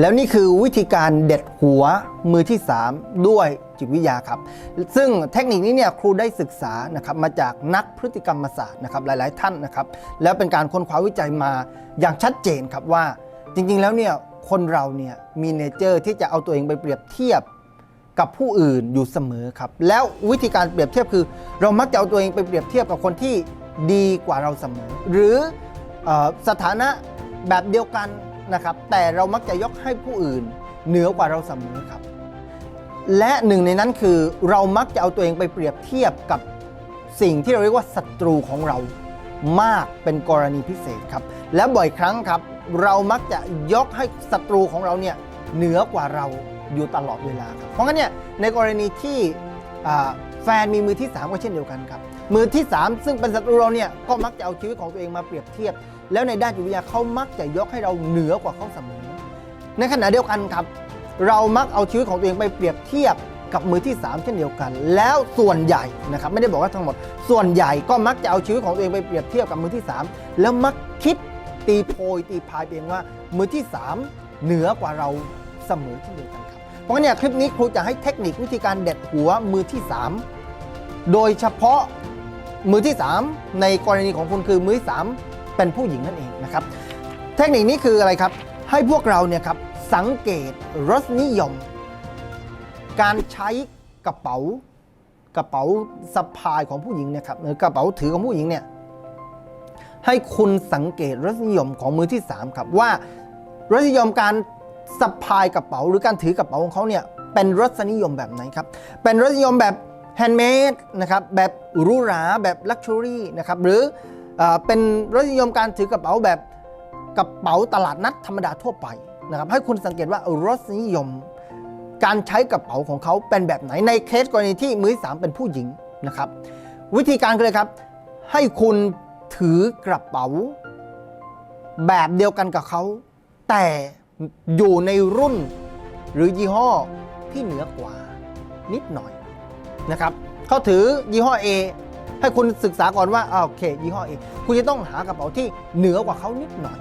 แล้วนี่คือวิธีการเด็ดหัวมือที่ 3 ด้วยจิตวิทยาครับ ซึ่งเทคนิคนี้เนี่ยครูได้ศึกษานะครับมาจากนักพฤติกรรมศาสตร์นะครับหลาย ๆ ท่านนะครับแล้วเป็นการค้นคว้าวิจัยมาอย่างชัดเจนครับว่า จริง ๆ แล้วเนี่ยคนเราเนี่ยมีเนเจอร์ที่จะเอาตัวเองไปเปรียบเทียบกับผู้อื่นอยู่เสมอครับ แล้ววิธีการเปรียบเทียบคือ เรามักจะเอาตัวเองไปเปรียบเทียบกับคนที่ดีกว่าเราเสมอ หรือออสถานะแบบเดียวกัน นะครับ แต่เรามักจะยกให้ผู้อื่น เหนือกว่าเราเสมอครับ และหนึ่งในนั้นคือเรามักจะเอาตัวเองไปเปรียบเทียบกับสิ่งที่เราเรียกว่าศัตรูของเรามากเป็นกรณีพิเศษครับ และบ่อยครั้งครับ เรามักจะยกให้ศัตรูของเราเนี่ยเหนือกว่าเราอยู่ตลอดเวลาครับ เพราะงั้นเนี่ยในกรณีที่แฟนมีมือที่ 3 ก็เช่นเดียวกันครับ มือที่ 3 ซึ่งเป็นศัตรูเราเนี่ยก็มักจะเอาชีวิตของตัวเองมาเปรียบเทียบ แล้วในด้านจิตวิทยาเขามักจะยกให้เราเหนือกว่าเขาเสมอ ในขณะเดียวกันครับ เรามักเอาชีวิตของตัวเองไปเปรียบเทียบกับมือที่ 3 เช่นเดียวกัน แล้วส่วนใหญ่นะครับไม่ได้บอกว่าทั้งหมด ส่วนใหญ่ก็มักจะเอาชีวิตของตัวเองไปเปรียบเทียบกับมือที่ 3 แล้วมักคิดตีโพยตีพายเองว่า มือที่ 3 เหนือกว่าเราเสมอเช่นเดียวกันครับ เพราะงั้นเนี่ยคลิปนี้ครูจะให้เทคนิควิธีการเด็ดหัวมือที่ 3 โดยเฉพาะ มือที่ 3 ในกรณีของคุณคือมือที่3เป็นผู้หญิงนั่นเองนะครับ เทคนิคนี้คืออะไรครับ ให้พวกเราเนี่ยครับสังเกตรสนิยม การใช้กระเป๋ากระเป๋าสะพายของผู้หญิงเนี่ยครับหรือกระเป๋าถือของผู้หญิงเนี่ยให้คุณสังเกตรสนิยมของมือที่ 3 ครับว่ารสนิยมการสะพายกระเป๋า หรือการถือกระเป๋าของเขาเนี่ยเป็นรสนิยมแบบไหนครับ เป็นรสนิยมแบบ แฮนด์เมดนะครับแบบหรูหราแบบลักชัวรี่นะครับหรือเอเป็นรสนิยมการถือกระเป๋าแบบกระเป๋าตลาดนัดธรรมดาทั่วไปนะครับให้คุณสังเกตว่ารสนิยม การใช้กระเป๋าของเขาเป็นแบบไหนในเคสกรณีที่มือสามเป็นผู้หญิงนะครับวิธีการเลยครับ ให้คุณถือกระเป๋า แบบเดียวกันกับเขา แต่อยู่ในรุ่นหรือยี่ห้อที่เหนือกว่านิดหน่อย นะครับเขาถือยี่ห้อ A ให้คุณศึกษาก่อนว่าอ่าโอเค ยี่ห้อ A คุณจะต้องหากระเป๋าที่เหนือกว่าเขานิดหน่อย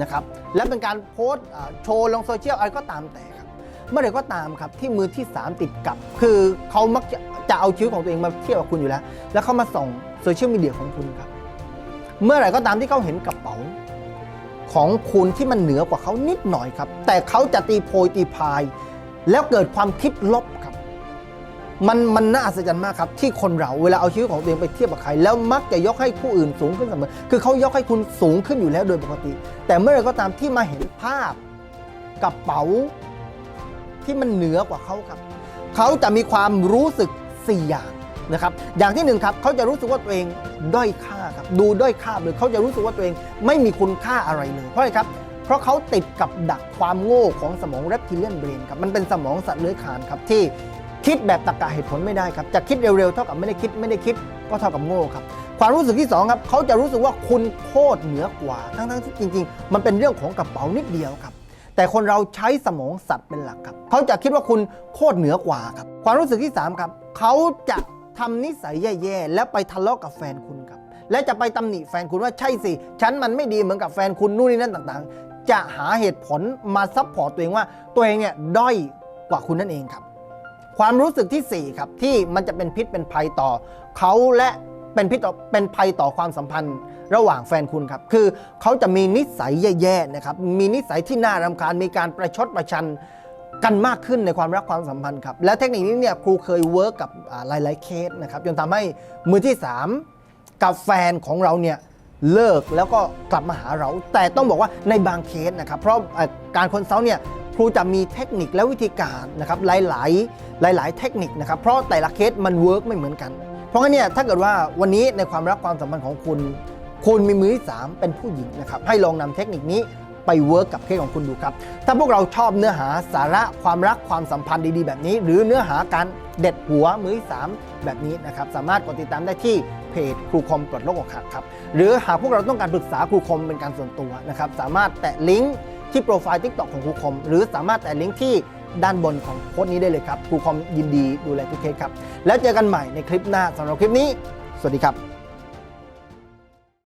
นะครับและเป็นการโพสต์โชว์ลงโซเชียลอะไรก็ตามแต่ครับเมื่อไรก็ตามครับที่มือที่ 3 ติดกับ คือเขามักจะจะเอาชีวิตของตัวเองมาเทียบกับคุณอยู่แล้ว แล้วเขามาส่องโซเชียลมีเดียของคุณครับ เมื่อไหร่ก็ตามที่เขาเห็นกระเป๋าของคุณที่มันเหนือกว่าเขานิดหน่อยครับ แต่เขาจะตีโพยตีพาย แล้วเกิดความคิดลบ มันมันน่าอัศจรรย์มากครับ ที่คนเราเวลาเอาชีวิตของตัวเองไปเทียบกับใคร แล้วมักจะยกให้ผู้อื่นสูงขึ้นเสมอคือเขายกให้คุณสูงขึ้นอยู่แล้วโดยปกติ แต่เมื่อไรก็ตามที่มาเห็นภาพกระเป๋าที่มันเหนือกว่าเขาครับ เขาจะมีความรู้สึก 4 อย่างนะครับ อย่างที่หนึ่งครับเขาจะรู้สึกว่าตัวเองด้อยค่าครับ ดูด้อยค่าเลยเขาจะรู้สึกว่าตัวเองไม่มีคุณค่าอะไรเลย เพราะอะไรครับ เพราะเขาติดกับดักความโง่ของสมอง reptilian brain ครับ มันเป็นสมองสัตว์เลื้อยคลานครับที่ คิดแบบตรรกะเหตุผลไม่ได้ครับ จะคิดเร็วๆเท่ากับไม่ได้คิดไม่ได้คิดก็เท่ากับโง่ครับ ความรู้สึกที่สองครับเขาจะรู้สึกว่าคุณโคตรเหนือกว่า ทั้งๆที่จริง ๆ มันเป็นเรื่องของกระเป๋านิดเดียวครับ แต่คนเราใช้สมองสัตว์เป็นหลักครับ เขาจะคิดว่าคุณโคตรเหนือกว่าครับ ความรู้สึกที่3ครับเขาจะทำนิสัยแย่ๆแล้วไปทะเลาะกับแฟนคุณครับ และจะไปตำหนิแฟนคุณว่าใช่สิฉันมันไม่ดีเหมือนกับแฟนคุณนู่นนี่นั่นต่างๆ จะหาเหตุผลมาซับพอร์ตตัวเองว่าตัวเองเนี่ยด้อยกว่าคุณนั่นเองครับ ความรู้สึกที่ 4 ครับ ที่มันจะเป็นพิษเป็นภัยต่อเขาและเป็นพิษต่อเป็นภัยต่อความสัมพันธ์ระหว่างแฟนคุณครับ คือเขาจะมีนิสัยแย่ๆนะครับ มีนิสัยที่น่ารำคาญ มีการประชดประชันกันมากขึ้นในความรักความสัมพันธ์ครับ และเทคนิคนี้เนี่ยครูเคยเวิร์กกับหลายๆเคสนะครับจนทำให้มือที่ 3 กับแฟนของเราเนี่ยเลิกแล้วก็กลับมาหาเรา แต่ต้องบอกว่าในบางเคสนะครับ เพราะการคอนซัลท์เนี่ย รูจะมีเทคนิคและวิธีการนะครับหลายๆ หลาย ๆ เทคนิคนะครับเพราะแต่ละเคสมันเวิร์กไม่เหมือนกัน เพราะงั้นเนี่ยถ้าเกิดว่าวันนี้ในความรักความสัมพันธ์ของคุณ คุณมีมือที่3เป็นผู้หญิงนะครับให้ลองนำเทคนิคนี้ไปเวิร์กกับเคสของคุณดูครับ ถ้าพวกเราชอบเนื้อหาสาระความรักความสัมพันธ์ดีๆ แบบนี้ หรือเนื้อหาการเด็ดหัวมือที่3แบบนี้นะครับสามารถกดติดตามได้ที่เพจครูคมปลดโลกอกหักครับหรือหากพวกเราต้องการปรึกษาครูคมเป็นการส่วนตัวนะครับสามารถแตะลิงก์ ที่โปรไฟล์ TikTok ของครูคมหรือสามารถแตะลิงก์ที่ด้านบนของโพสต์นี้ได้เลยครับครูคมยินดีดูแลทุกเคสครับ แล้วเจอกันใหม่ในคลิปหน้าสำหรับคลิปนี้ สวัสดีครับ